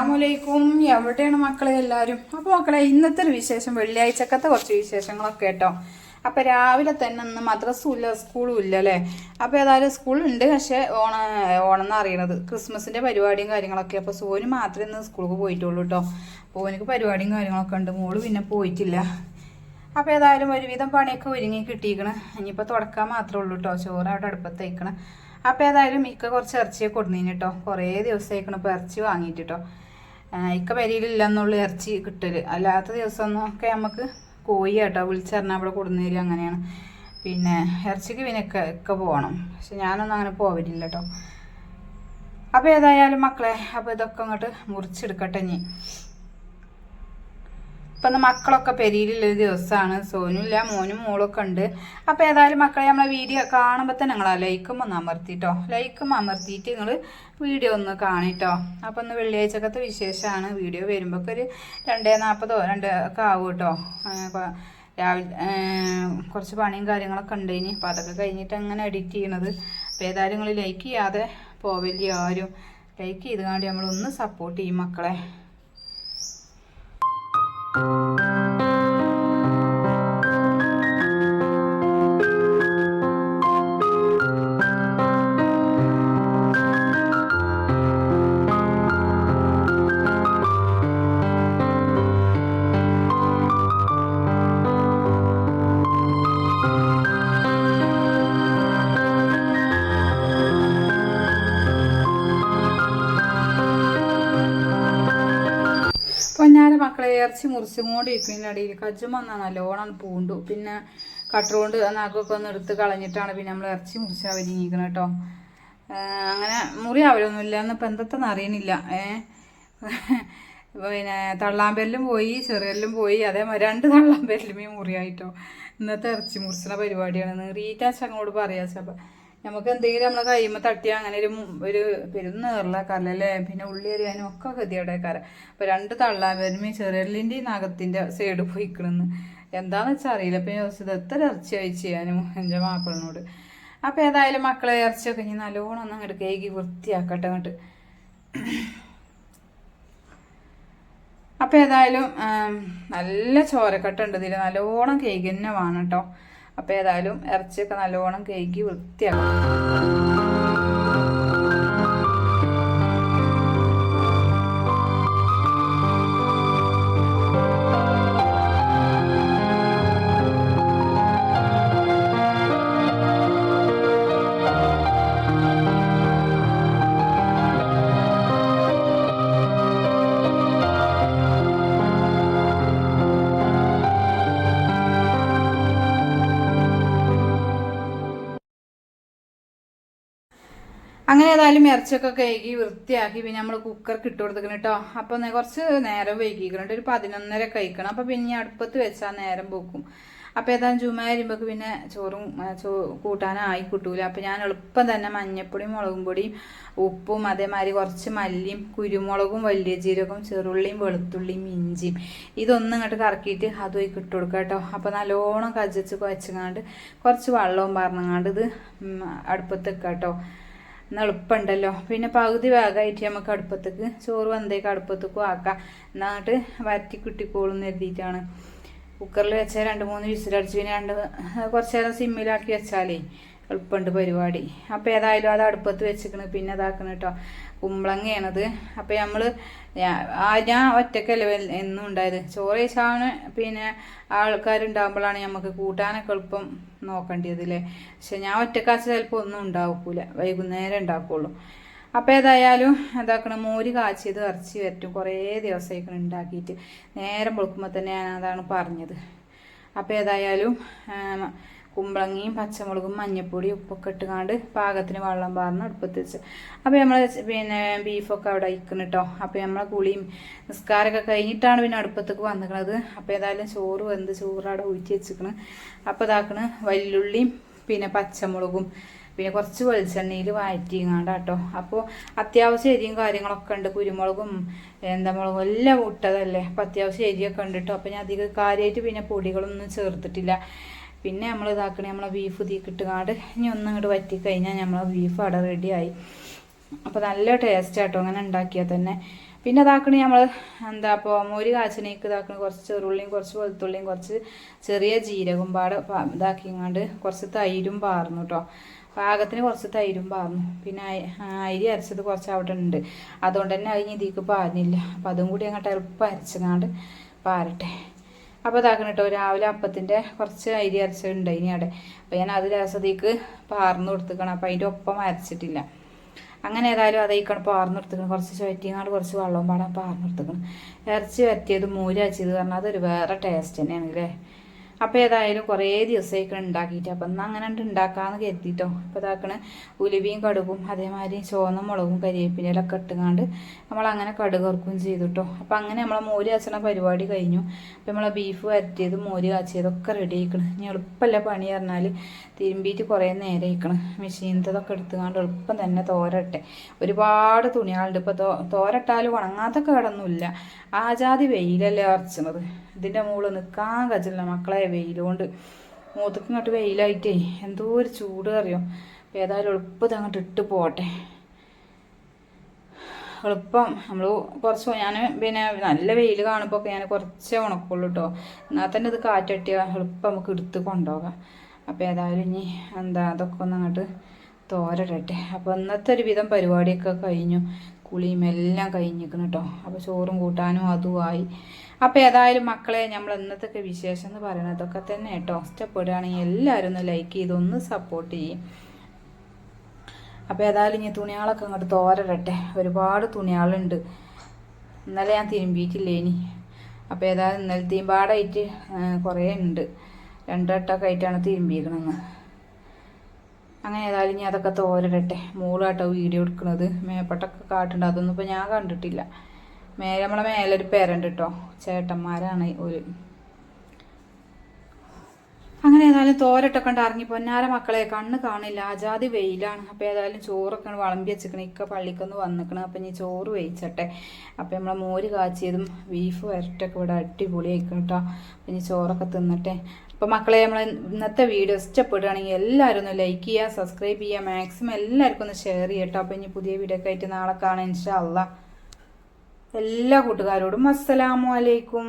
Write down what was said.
അസ്സലാമലൈക്കും എവിടെയാണ് മക്കളെ എല്ലാവരും? അപ്പോൾ മക്കളെ ഇന്നത്തെ ഒരു വിശേഷം വെള്ളിയാഴ്ചക്കത്തെ കുറച്ച് വിശേഷങ്ങളൊക്കെ കേട്ടോ. അപ്പോൾ രാവിലെ തന്നെ ഇന്ന് മദ്രസും ഇല്ല സ്കൂളും ഇല്ല അല്ലേ? അപ്പോൾ ഏതായാലും സ്കൂളുണ്ട് പക്ഷേ ഓണ ഓണം എന്ന് അറിയണത്. ക്രിസ്മസിന്റെ പരിപാടിയും കാര്യങ്ങളൊക്കെ. അപ്പോൾ സോന് മാത്രമേ ഇന്ന് സ്കൂളിൽ പോയിട്ടുള്ളൂ കേട്ടോ അപ്പോൾ എനിക്ക് പരിപാടിയും കാര്യങ്ങളൊക്കെ ഉണ്ട്. മോൾ പിന്നെ പോയിട്ടില്ല. അപ്പോൾ ഏതായാലും ഒരുവിധം പണിയൊക്കെ ഒരുങ്ങി കിട്ടിയിരിക്കണ്. ഇനിയിപ്പോൾ തുടക്കാൻ മാത്രമേ ഉള്ളൂ കേട്ടോ ചോറ് അവിടെ അടുപ്പത്തേക്കണം. അപ്പോൾ ഏതായാലും മിക്ക കുറച്ച് ഇറച്ചിയൊക്കെ കൊടുന്നീന് കേട്ടോ കുറേ ദിവസമായിക്കണം ഇപ്പോൾ ഇറച്ചി വാങ്ങിയിട്ട് ഇക്ക പരിയിലില്ല എന്നുള്ള ഇറച്ചി കിട്ടൽ അല്ലാത്ത ദിവസമൊന്നൊക്കെ നമുക്ക് കോഴി കേട്ടോ. വിളിച്ചറിഞ്ഞാൽ അവിടെ കൊടുന്നു തരും അങ്ങനെയാണ്. പിന്നെ ഇറച്ചിക്ക് പിന്നെ ഒക്കെ ഒക്കെ പോകണം പക്ഷെ ഞാനൊന്നും അങ്ങനെ പോവില്ല കേട്ടോ. അപ്പോൾ ഏതായാലും മക്കളെ അപ്പോൾ ഇതൊക്കെ അങ്ങോട്ട് മുറിച്ചെടുക്കട്ടെ ഇനി. ഇപ്പം മക്കളൊക്കെ പെരിയിലുള്ള ഒരു ദിവസമാണ് സോനുമില്ല മോനും മോളൊക്കെ ഉണ്ട്. അപ്പോൾ ഏതായാലും മക്കളെ നമ്മളെ വീഡിയോ കാണുമ്പോൾ തന്നെ നിങ്ങൾ ലൈക്കും ഒന്ന് അമർത്തിട്ടോ. ലൈക്കും അമർത്തിയിട്ട് നിങ്ങൾ വീഡിയോ ഒന്ന് കാണിട്ടോ. അപ്പോൾ ഒന്ന് വെള്ളിയാഴ്ചക്കത്തെ വിശേഷമാണ് വീഡിയോ വരുമ്പോൾ ഒരു രണ്ടേ നാൽപ്പതോ രണ്ട് ഒക്കെ ആവും കേട്ടോ രാവിലെ കുറച്ച് പണിയും കാര്യങ്ങളൊക്കെ ഉണ്ട് ഇനി. അപ്പോൾ അതൊക്കെ കഴിഞ്ഞിട്ട് അങ്ങനെ എഡിറ്റ് ചെയ്യണത്. അപ്പോൾ ഏതായാലും നിങ്ങൾ ലൈക്ക് ചെയ്യാതെ പോവില്ല ആരും ലൈക്ക് ചെയ്ത് കാണ്ടി നമ്മളൊന്ന് സപ്പോർട്ട് ചെയ്യും മക്കളെ. പൊന്നാര മക്കളെ ഇറച്ചി മുറിച്ചും കൊണ്ട് ഇരിക്കുന്നതിന്റെ അടിയിൽ കജ്ജും വന്നാൽ നല്ലോണം പൂണ്ടു. പിന്നെ കട്ടറുകൊണ്ട് നാക്കൊക്കെ ഒന്ന് എടുത്ത് കളഞ്ഞിട്ടാണ് പിന്നെ നമ്മൾ ഇറച്ചി മുറിച്ചാൽ വരിഞ്ഞിരിക്കുന്നത് കേട്ടോ അങ്ങനെ മുറി അവരൊന്നുമില്ല. എന്നിപ്പോൾ എന്തെന്ന് അറിയണില്ല. ഏ? പിന്നെ തള്ളാമ്പേരിലും പോയി ചെറിയല്ലും പോയി. അതേമാതിരി രണ്ട് തള്ളാമ്പെല്ലുമേ മുറിയായിട്ടോ. ഇന്നത്തെ ഇറച്ചി മുറിച്ചുള്ള പരിപാടിയാണ്. റീറ്റാച്ച് അങ്ങോട്ട് പറയാച്ചപ്പം നമുക്ക് എന്തെങ്കിലും നമ്മളെ കഴിയുമ്പോൾ തട്ടിയാൽ അങ്ങനെ ഒരു ഒരു പെരുന്ന് ഒരു കല്ലല്ലേ പിന്നെ ഉള്ളി എറിയാനും ഒക്കെ ഗതിയോടേക്കാരം അപ്പോൾ രണ്ട് തള്ളാമ്പെരുമയും ചെറിയലിന്റെ നഖത്തിന്റെ സൈഡ് പോയിക്കണെന്ന്. എന്താണെന്ന് വെച്ചാൽ അറിയില്ല. അപ്പം ഞാൻ ചോദിച്ചത് എത്ര ഇറച്ചി അയച്ചു ചെയ്യാനും എന്റെ മാപ്പിളിനോട്. അപ്പോൾ ഏതായാലും മക്കളെ ഇറച്ചിയൊക്കെ ഇനി നല്ലോണം ഒന്ന് അങ്ങോട്ട് കേക്ക് വൃത്തിയാക്കട്ടെ അങ്ങോട്ട്. അപ്പോൾ ഏതായാലും നല്ല ചോരക്കട്ട ഉണ്ട് ഇതിൽ നല്ലോണം കേക്ക് തന്നെ വേണം കേട്ടോ അപ്പോൾ ഏതായാലും ഇറച്ചിയൊക്കെ നല്ലോണം കഴുകി വൃത്തിയാക്കണം. അങ്ങനെ ഇറച്ചൊക്കെ കഴുകി വൃത്തിയാക്കി പിന്നെ നമ്മൾ കുക്കർക്ക് ഇട്ട് കൊടുത്തിക്കണം കേട്ടോ അപ്പോൾ നേ- കുറച്ച് നേരം വൈകിക്കണം ഒരു പതിനൊന്നര കഴിക്കണം അപ്പോൾ പിന്നെ അടുപ്പത്ത് വെച്ചാൽ നേരം പോക്കും അപ്പോൾ ഏതായാലും ചുമ വരുമ്പോൾ പിന്നെ ചോറും ചോ കൂട്ടാനായി കിട്ടൂല. അപ്പോൾ ഞാൻ എളുപ്പം തന്നെ മഞ്ഞപ്പൊടിയും മുളകും പൊടിയും ഉപ്പും അതേമാതിരി കുറച്ച് മല്ലിയും കുരുമുളകും വലിയ ജീരകവും ചെറുള്ളിയും വെളുത്തുള്ളിയും ഇഞ്ചിയും. ഇതൊന്നും ഇങ്ങോട്ട് കറക്കിയിട്ട് പോയി ഇട്ട് കൊടുക്കുക കേട്ടോ അപ്പോൾ നല്ലോണം കജിച്ച് കുഴച്ചങ്ങാണ്ട് കുറച്ച് വെള്ളവും പറഞ്ഞങ്ങാണ്ട് ഇത് അടുപ്പത്ത് വെക്കുക കേട്ടോ എന്നാൽ എളുപ്പമുണ്ടല്ലോ പിന്നെ പകുതി ഭാഗമായിട്ട് നമുക്ക് അടുപ്പത്തേക്ക് ചോറ് വന്നേക്ക് അടുപ്പത്തേക്കും ആക്കാം. എന്നിട്ട് വരറ്റി കിട്ടിക്കോളും എന്ന് കരുതിയിട്ടാണ്. കുക്കറിൽ വെച്ചാൽ രണ്ട് മൂന്ന് വിസിലടിച്ച് പിന്നെ രണ്ട് കുറച്ച് നേരം സിമ്മിലാക്കി വെച്ചാലേ എളുപ്പമുണ്ട് പരിപാടി. അപ്പോൾ ഏതായാലും അത് അടുപ്പത്ത് വെച്ചിക്കണ് പിന്നെ ഇതാക്കണം കേട്ടോ കുമ്പളങ്ങയാണത്. അപ്പോൾ നമ്മൾ ഞാൻ ഒറ്റക്കല്ല എന്നും ഉണ്ടായത്. ചോറ് കഴിച്ചാണ് പിന്നെ ആൾക്കാരുണ്ടാകുമ്പോഴാണ് നമുക്ക് കൂട്ടാനൊക്കെ എളുപ്പം നോക്കേണ്ടത് അല്ലേ പക്ഷെ ഞാൻ ഒറ്റക്കാച്ച ചിലപ്പോൾ ഒന്നും ഉണ്ടാക്കൂല വൈകുന്നേരം ഉണ്ടാക്കുള്ളൂ. അപ്പോൾ ഏതായാലും എന്താക്കണം മോര് കാച്ചിയത് ഇറച്ചി വരറ്റും കുറേ ദിവസമായിക്കണം ഉണ്ടാക്കിയിട്ട്. നേരം പൊളുക്കുമ്പോൾ തന്നെ ഞാൻ അതാണ് പറഞ്ഞത്. അപ്പോൾ ഏതായാലും കുമ്പളങ്ങയും പച്ചമുളകും മഞ്ഞപ്പൊടിയും ഉപ്പൊക്കെ ഇട്ടുകാണ്ട് പാകത്തിന് വെള്ളം പാർന്ന് അടുപ്പത്ത് വെച്ച്. അപ്പോൾ നമ്മൾ പിന്നെ ബീഫൊക്കെ അവിടെ അയക്കണം കേട്ടോ അപ്പോൾ നമ്മളെ കുളിയും നിസ്കാരമൊക്കെ കഴിഞ്ഞിട്ടാണ് പിന്നെ അടുപ്പത്തേക്ക് വന്നിക്കണത്. അപ്പോൾ ഏതായാലും ചോറ് വെന്ത് ചോറ് അവിടെ ഊറ്റി വെച്ചിരിക്കണം അപ്പോൾ ഇതാക്കണ് വല്ലുള്ളിയും പിന്നെ പച്ചമുളകും. പിന്നെ കുറച്ച് വെളിച്ചെണ്ണയിൽ വഴറ്റിങ്ങാണ്ട് കേട്ടോ അപ്പോൾ അത്യാവശ്യം എരിയും കാര്യങ്ങളൊക്കെ ഉണ്ട്. കുരുമുളകും എന്താ മുളകും എല്ലാം ഇട്ടതല്ലേ. അപ്പോൾ അത്യാവശ്യം എരിയൊക്കെ ഉണ്ട് കേട്ടോ അപ്പോൾ ഞാൻ അധികം കാര്യമായിട്ട് പിന്നെ പൊടികളൊന്നും ചേർത്തിട്ടില്ല. പിന്നെ നമ്മൾ ഇതാക്കണ നമ്മളെ ബീഫ് തീക്കിട്ടുകാണ്ട് ഇനി ഒന്നും ഇങ്ങോട്ട് വറ്റി കഴിഞ്ഞാൽ നമ്മളെ ബീഫ് അവിടെ റെഡിയായി അപ്പോൾ നല്ല ടേസ്റ്റ് ആട്ടോ അങ്ങനെ ഉണ്ടാക്കിയാൽ തന്നെ. പിന്നെ ഇതാക്കണ നമ്മൾ എന്താ അപ്പോൾ മോര് കാച്ചനേക്ക് ഇതാക്കണ കുറച്ച് ചെറുള്ളിയും കുറച്ച് വെളുത്തുള്ളിയും കുറച്ച് ചെറിയ ജീരകം പാട് ഇതാക്കിങ്ങാണ്ട് കുറച്ച് തൈരും പാർന്നു കേട്ടോ പാകത്തിന് കുറച്ച് തൈരും പാർന്നു. പിന്നെ അരി അരച്ചത് കുറച്ച് അവിടെ ഉണ്ട് അതുകൊണ്ട് തന്നെ അതിന് ഇതിക്ക് പാരുന്നില്ല. അപ്പം അതും കൂടി അങ്ങോട്ട് എളുപ്പം അരച്ചങ്ങാണ്ട് പാരട്ടെ. അപ്പോൾ ഇതാക്കണം കേട്ടോ രാവിലെ അപ്പത്തിന്റെ കുറച്ച് അരി അരച്ചിട്ടുണ്ട് ഇനി അവിടെ. അപ്പോൾ ഞാൻ അത് രസത്തേക്ക് പാർന്നു കൊടുത്തേക്കണം. അപ്പോൾ അതിന്റെ ഒപ്പം അരച്ചിട്ടില്ല. അങ്ങനെ ഏതായാലും അതേക്കണം പാർന്നു കൊടുത്തേക്കണം. കുറച്ച് ചുവറ്റിങ്ങാണ്ട് കുറച്ച് വെള്ളവും പാടാൻ പാർന്നു കൊടുത്തേക്കണം. ഇറച്ചി വരത്തിയത് മൂര് അരച്ചത് പറഞ്ഞാൽ അതൊരു വേറെ ടേസ്റ്റ് തന്നെയാണ് അല്ലേ അപ്പോൾ ഏതായാലും കുറേ ദിവസമായിക്കണ ഉണ്ടാക്കിയിട്ട്. അപ്പം എന്നാൽ അങ്ങനെ ഉണ്ട് ഉണ്ടാക്കാമെന്ന് കരുതിയിട്ടോ അപ്പോൾ ഇതാക്കണ ഉലുവയും കടുകും അതേമാതിരി ചുവന്ന മുളകും കരിവേപ്പിലൊക്കെ ഇട്ടുകൊണ്ട് നമ്മളങ്ങനെ കടുക് ഇറക്കുകയും ചെയ്തു കേട്ടോ അപ്പം അങ്ങനെ നമ്മളെ മോര് കാച്ചണ പരിപാടി കഴിഞ്ഞു. അപ്പം നമ്മളെ ബീഫ് വരട്ടിയത് മോര് കാച്ചിയതൊക്കെ റെഡി ആയിക്കണം. ഇനി എളുപ്പമല്ല പണി പറഞ്ഞാൽ തിരുമ്പിയിട്ട് കുറേ നേരം ആയിക്കണം മെഷീനത്തതൊക്കെ എടുത്തുകൊണ്ട് എളുപ്പം തന്നെ തോരട്ടെ. ഒരുപാട് തുണികളുണ്ട്. ഇപ്പോൾ തോ തോരട്ടാലും ഉണങ്ങാത്ത കേടൊന്നുമില്ല ആജാതി വെയിലല്ലേ അരച്ചണത് ഇതിന്റെ മുകളിൽ നിൽക്കാൻ കച്ചില്ല മക്കളെ വെയിലുകൊണ്ട് മൂത്തക്ക് ഇങ്ങോട്ട് വെയിലായിട്ടേ. എന്തോ ഒരു ചൂട് അറിയോ? അപ്പോൾ ഏതായാലും എളുപ്പത്തിൽ അങ്ങോട്ട് ഇട്ട് പോട്ടെ എളുപ്പം. നമ്മൾ കുറച്ച് ഞാൻ പിന്നെ നല്ല വെയിൽ കാണുമ്പോൾ ഒക്കെ ഞാൻ കുറച്ചേ ഉണക്കുള്ളൂ കേട്ടോ എന്നാൽ തന്നെ ഇത് കാറ്റട്ടിയാൽ എളുപ്പം നമുക്ക് എടുത്ത് കൊണ്ടുപോകാം. അപ്പോൾ ഏതായാലും ഇനി എന്താ അതൊക്കെ ഒന്ന് അങ്ങോട്ട് തോരടട്ടെ. അപ്പോൾ ഇന്നത്തെ ഒരു വിധം പരിപാടിയൊക്കെ കഴിഞ്ഞു. കുളിയും എല്ലാം കഴിഞ്ഞിരിക്കുന്നു കേട്ടോ അപ്പോൾ ചോറും കൂട്ടാനും അതുമായി അപ്പോൾ ഏതായാലും മക്കളെ നമ്മൾ ഇന്നത്തെ വിശേഷം എന്ന് പറയുന്നത് ഇതൊക്കെ തന്നെ കേട്ടോ. ഇഷ്ടപ്പെടുകയാണെങ്കിൽ എല്ലാവരും ഒന്ന് ലൈക്ക് ചെയ്ത് ഒന്ന് സപ്പോർട്ട് ചെയ്യും. അപ്പോൾ ഏതായാലും ഇനി തുണികളൊക്കെ അങ്ങോട്ട് തോരടട്ടെ. ഒരുപാട് തുണികളുണ്ട്. ഇന്നലെ ഞാൻ തിരുമ്പിയിട്ടില്ലേ ഇനി. അപ്പോൾ ഏതായാലും ഇന്നലെ തീമ്പാടായിട്ട് കുറേ ഉണ്ട്. രണ്ടെട്ടൊക്കെ ആയിട്ടാണ് തിരുമ്പിയിരിക്കണമെന്ന് അങ്ങനെ ഏതായാലും ഇനി അതൊക്കെ തോരടട്ടെ. മോളാട്ടോ വീഡിയോ എടുക്കുന്നത്. മേപ്പട്ടൊക്കെ കാട്ടുണ്ട് അതൊന്നും ഇപ്പോൾ ഞാൻ കണ്ടിട്ടില്ല. മേലെ നമ്മളെ മേലെ ഒരു പേരുണ്ട് കേട്ടോ ചേട്ടന്മാരാണ് ഒരു. അങ്ങനെ ഏതായാലും തോരട്ടൊക്കെ ഉണ്ട് ഇറങ്ങി പൊന്നാര മക്കളെ കണ്ണ് കാണില്ല. ആജാതി വെയിലാണ്. അപ്പോൾ ഏതായാലും ചോറൊക്കെ വിളമ്പി വെച്ചിക്കണ. ഇക്ക പള്ളിക്കൊന്ന് വന്നിക്കണം. അപ്പം ഇനി ചോറ് വേവിച്ചട്ടെ. അപ്പം നമ്മളെ മോര് കാച്ചിയതും ബീഫ് വരട്ടൊക്കെ ഇവിടെ അടിപൊളി ആയിക്കണം കേട്ടോ അപ്പം ഇനി ചോറൊക്കെ തിന്നട്ടെ. അപ്പോൾ മക്കളെ നമ്മൾ ഇന്നത്തെ വീഡിയോ ഇഷ്ടപ്പെടുകയാണെങ്കിൽ എല്ലാവരും ഒന്ന് ലൈക്ക് ചെയ്യുക സബ്സ്ക്രൈബ് ചെയ്യുക. മാക്സിമം എല്ലാവർക്കും ഒന്ന് ഷെയർ ചെയ്യട്ടോ അപ്പോൾ ഇനി പുതിയ വീഡിയോ ഒക്കെ ആയിട്ട് നാളെ കാണാം. ഇൻഷാ അള്ളാ. എല്ലാ കൂട്ടുകാരോടും അസ്സലാമു അലൈക്കും.